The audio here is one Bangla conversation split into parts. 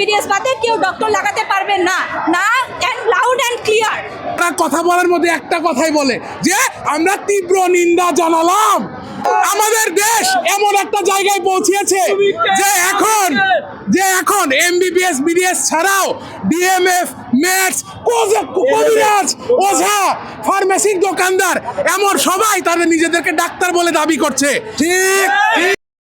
বিডিএস বাদে কেউ ডক্টর লাগাতে পারবেন না। না লাউড অ্যান্ড ক্লিয়ার তারা কথা বলার মধ্যে একটা কথাই বলে যে, আমরা তীব্র নিন্দা জানালাম। আমাদের দেশ এমন একটা জায়গায় পৌঁছেছে যে এখন যে এখন এমবিবিএস বিডিএস ছাড়াও ডিএমএফ ম্যাথস কবিরাজ, ওঝা, ফার্মেসির দোকানদার, এমন সবাই তাদের নিজেদেরকে ডাক্তার বলে দাবি করছে। ঠিক।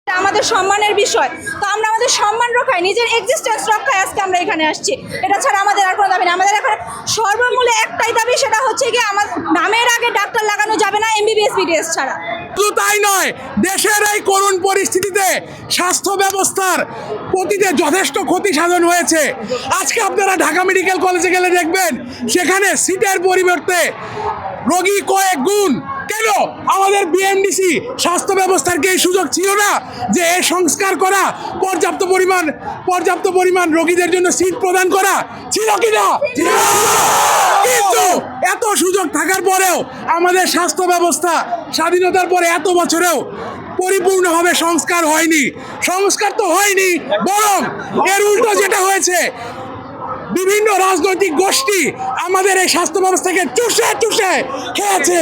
এটা আমাদের সম্মানের বিষয়। তো আমরা আমাদের সম্মান রক্ষায়, নিজের এক্সিস্টেন্স রক্ষায় আজকে আমরা এখানে আসছি। এটা ছাড়া আমাদের আর কোনো দাবি নেই। আমাদের এখন সর্বমূলে একটাই দাবি, সেটা হচ্ছে কি আমার নামের আগে ডাক্তার লাগানো যাবে না এমবিবিএস বিডিএস ছাড়া। শুধু তাই নয়, দেশের এই করুণ পরিস্থিতিতে স্বাস্থ্য ব্যবস্থার প্রতিতে যথেষ্ট ক্ষতি সাধন হয়েছে। আজকে আপনারা ঢাকা মেডিকেল কলেজে গেলে দেখবেন, সেখানে সিটের পরিবর্তে রোগী কয়েক গুণ কেন? আমাদের বিএমডিসি স্বাস্থ্য ব্যবস্থার কি এই সুযোগ ছিল না যে এ সংস্কার করা, পর্যাপ্ত পরিমাণ পর্যাপ্ত পরিমাণ রোগীদের জন্য সিট প্রদান করা ছিল কি না। কিন্তু এত সুযোগ থাকার পরেও আমাদের স্বাস্থ্য ব্যবস্থা স্বাধীনতার পরে এত বছরেও পরিপূর্ণভাবে সংস্কার হয়নি। সংস্কার তো হয়নি, বরং এর উল্টো যেটা হয়েছে বিভিন্ন রাজনৈতিক গোষ্ঠী আমাদের এই স্বাস্থ্য ব্যবস্থাকে চুষে চুষে খেয়েছে।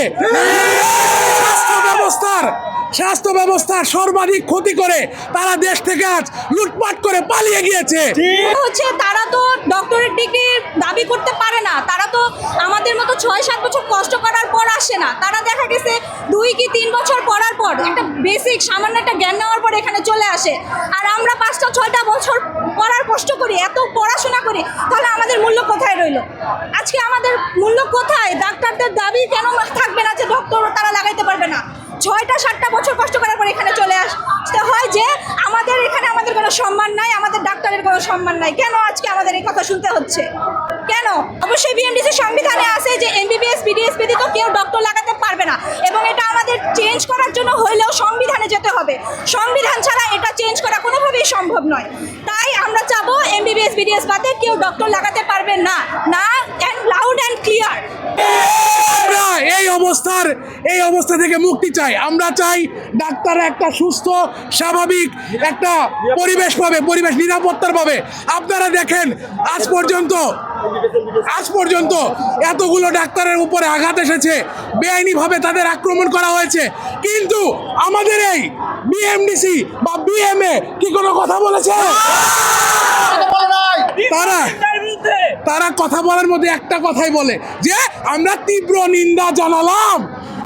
স্বাস্থ্য ব্যবস্থার স্বাস্থ্য ব্যবস্থার সর্বাধিক ক্ষতি করে তারা দেশ থেকে আজ লুটপাট করে পালিয়ে গিয়েছে। হচ্ছে তারা তো ডক্টরেট ডিগ্রি দাবি করতে পারে না। তারা তো আমাদের মতো ছয়, সাত বছর কষ্ট করার পর আসে না। তারা দেখা গেছে দুই কি তিন বছর পড়ার পর একটা বেসিক সামান্য একটা জ্ঞান নেওয়ার পর এখানে চলে আসে। আর আমরা পাঁচটা, ছয়টা বছর পড়ার কষ্ট করি, এত পড়াশোনা করি তাহলে আমাদের মূল্য কোথায় রইল আজকে আমাদের মূল্য কোথায়? ডাক্তারদের দাবি কেন থাকবে না যে ডক্টর তারা লাগাইতে পারবে না? ছয়টা, সাতটা বছর কষ্ট করার পর এখানে চলে আসতে হয় যে আমাদের এখানে আমাদের কোনো সম্মান নাই, আমাদের ডাক্তারের কোনো সম্মান নাই। কেন আজকে আমাদের এই কথা শুনতে হচ্ছে? কেন? অবশ্যই বিএমডিসি সংবিধানে আছে যে এমবিবিএস বিডিএস ব্যতীত কেউ ডক্টর লাগাতে পারবে না। এবং এটা আমাদের চেঞ্জ করার জন্য হইলেও সংবিধানে যেতে হবে। সংবিধান ছাড়া এটা চেঞ্জ করা কোনোভাবেই সম্ভব নয়। তাই আমরা চাবো এমবিবিএস বিডিএস বাদে কেউ ডক্টর লাগাতে অবস্থা থেকে মুক্তি চাই। আমরা চাই ডাক্তার একটা সুস্থ, স্বাভাবিক একটা পরিবেশ পাবে, পরিবেশ নিরাপত্তার পাবে। আপনারা দেখেন, আজ পর্যন্ত আজ পর্যন্ত এতগুলো ডাক্তারের উপরে আঘাত এসেছে, বেআইনিভাবে তাদের আক্রমণ করা হয়েছে। কিন্তু আমাদের এই বিএমডিসি বা বিএমএ কি কোনো কথা বলেছে? তারা তারা কথা বলার মধ্যে একটা কথাই বলে যে, আমরা তীব্র নিন্দা জানালাম।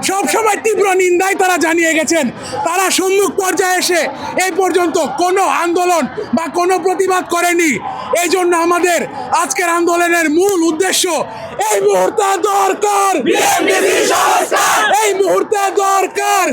সবসময় তীব্র নিন্দায় তারা জানিয়ে গেছেন। তারা সম্মুখ পর্যায়ে এসে এই পর্যন্ত কোনো আন্দোলন বা কোনো প্রতিবাদ করেনি। এই জন্য আমাদের আজকের আন্দোলনের মূল উদ্দেশ্য এই মুহূর্তে দরকার। এই মুহূর্তে দরকার।